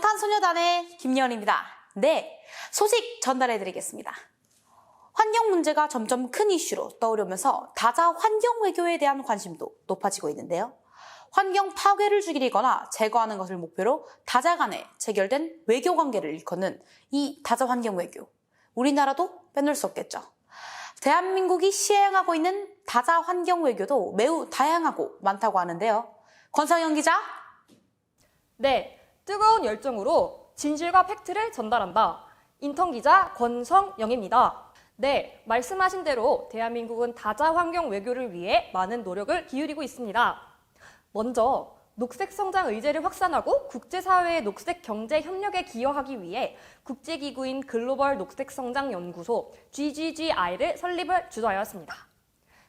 영탄소녀단의 김예원입니다. 네, 소식 전달해드리겠습니다. 환경 문제가 점점 큰 이슈로 떠오르면서 다자 환경 외교에 대한 관심도 높아지고 있는데요. 환경 파괴를 죽이거나 제거하는 것을 목표로 다자 간에 체결된 외교 관계를 일컫는 이 다자 환경 외교. 우리나라도 빼놓을 수 없겠죠. 대한민국이 시행하고 있는 다자 환경 외교도 매우 다양하고 많다고 하는데요. 권상영 기자, 네, 뜨거운 열정으로 진실과 팩트를 전달한다. 인턴 기자 권성영입니다. 네, 말씀하신 대로 대한민국은 다자 환경 외교를 위해 많은 노력을 기울이고 있습니다. 먼저 녹색 성장 의제를 확산하고 국제사회의 녹색 경제 협력에 기여하기 위해 국제기구인 글로벌 녹색 성장 연구소 GGGI를 설립을 주도하였습니다.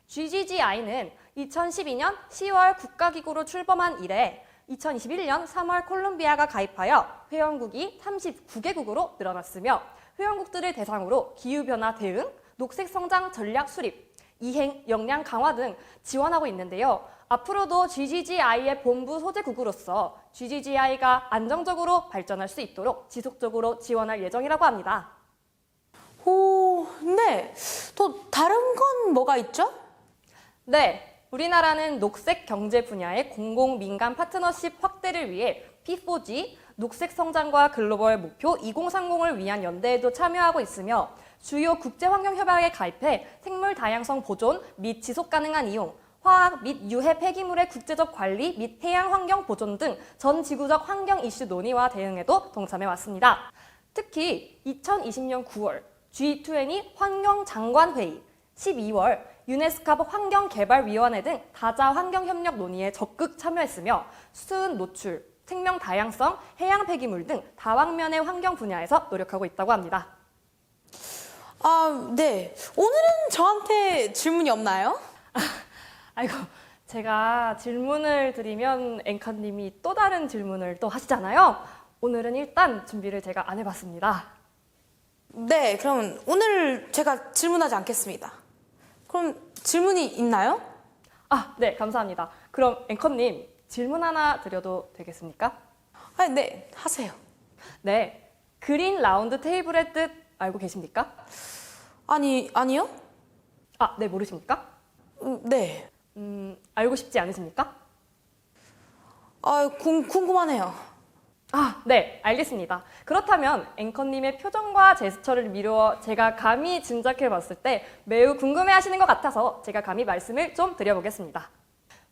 GGGI는 2012년 10월 국가기구로 출범한 이래 2021년 3월 콜롬비아가 가입하여 회원국이 39개국으로 늘어났으며 회원국들을 대상으로 기후변화 대응, 녹색 성장 전략 수립, 이행 역량 강화 등 지원하고 있는데요. 앞으로도 GGGI의 본부 소재국으로서 GGGI가 안정적으로 발전할 수 있도록 지속적으로 지원할 예정이라고 합니다. 오, 네. 또 다른 건 뭐가 있죠? 네, 우리나라는 녹색 경제 분야의 공공 민간 파트너십 확대를 위해 P4G 녹색 성장과 글로벌 목표 2030을 위한 연대에도 참여하고 있으며 주요 국제 환경 협약에 가입해 생물 다양성 보존 및 지속 가능한 이용, 화학 및 유해 폐기물의 국제적 관리 및 해양 환경 보존 등 전 지구적 환경 이슈 논의와 대응에도 동참해 왔습니다. 특히 2020년 9월 G20 환경 장관 회의, 12월 유네스카브 환경개발위원회 등 다자 환경협력 논의에 적극 참여했으며 수은 노출, 생명 다양성, 해양 폐기물 등 다방면의 환경 분야에서 노력하고 있다고 합니다. 아, 네. 오늘은 저한테 질문이 없나요? 아이고, 제가 질문을 드리면 앵커님이 또 다른 질문을 또 하시잖아요. 오늘은 일단 준비를 제가 안 해봤습니다. 네, 그럼 오늘 제가 질문하지 않겠습니다. 그럼 질문이 있나요? 아, 네, 감사합니다. 그럼 앵커님 질문 하나 드려도 되겠습니까? 아, 네, 하세요. 네, 그린 라운드 테이블의 뜻 알고 계십니까? 아니, 아니요? 아, 네, 모르십니까? 음, 네. 음, 알고 싶지 않으십니까? 아, 궁, 궁금하네요. 아, 네, 알겠습니다. 그렇다면 앵커님의 표정과 제스처를 미루어 제가 감히 짐작해 봤을 때 매우 궁금해 하시는 것 같아서 제가 감히 말씀을 좀 드려보겠습니다.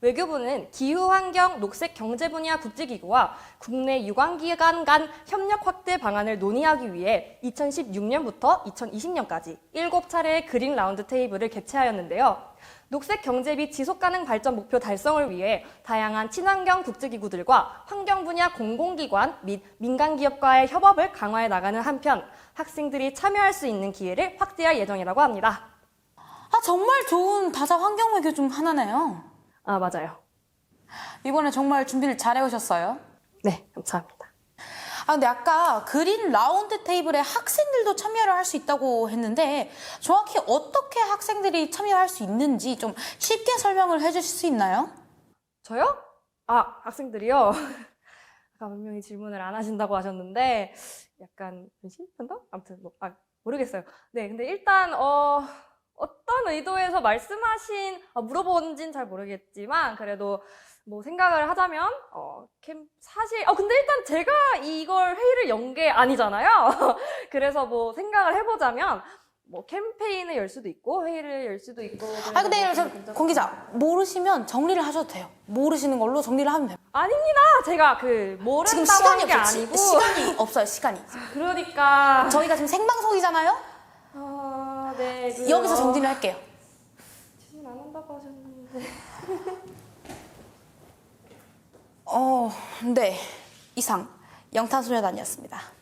외교부는 기후환경 녹색 경제 분야 국제기구와 국내 유관기관 간 협력 확대 방안을 논의하기 위해 2016년부터 2020년까지 7차례의 그린 라운드 테이블을 개최하였는데요. 녹색 경제 및 지속 가능 발전 목표 달성을 위해 다양한 친환경 국제기구들과 환경 분야 공공기관 및 민간 기업과의 협업을 강화해 나가는 한편 학생들이 참여할 수 있는 기회를 확대할 예정이라고 합니다. 아, 정말 좋은 다자 환경 외교 중 하나네요. 아, 맞아요. 이번에 정말 준비를 잘 해오셨어요. 네, 감사합니다. 아, 근데 아까 그린 라운드 테이블에 학생들도 참여를 할 수 있다고 했는데 정확히 어떻게 학생들이 참여할 수 있는지 좀 쉽게 설명을 해주실 수 있나요? 저요? 아, 학생들이요? 아까 분명히 질문을 안 하신다고 하셨는데, 약간 변신? 편도? 아무튼, 뭐, 아, 모르겠어요. 네, 근데 일단, 어, 어떤 의도에서 말씀하신, 아, 물어본진 잘 모르겠지만, 그래도 뭐 생각을 하자면, 어, 캠, 사실, 어, 근데 일단 제가 이걸 회의를 연 게 아니잖아요. 그래서 뭐 생각을 해보자면, 뭐 캠페인을 열 수도 있고, 회의를 열 수도 있고. 아, 근데 그래서 저, 뭐공 기자, 모르시면 정리를 하셔도 돼요. 모르시는 걸로 정리를 하면 돼요. 아닙니다. 제가 그 지금 모른다고 시간이 한게 없어요. 아니고. 시, 시간이 없어요, 시간이. 그러니까. 저희가 지금 생방송이잖아요? 아, 네. 그, 여기서 어, 정리를 할게요. 질문 안 한다고 하셨는데. 어, 네. 이상, 영탄소녀단이었습니다.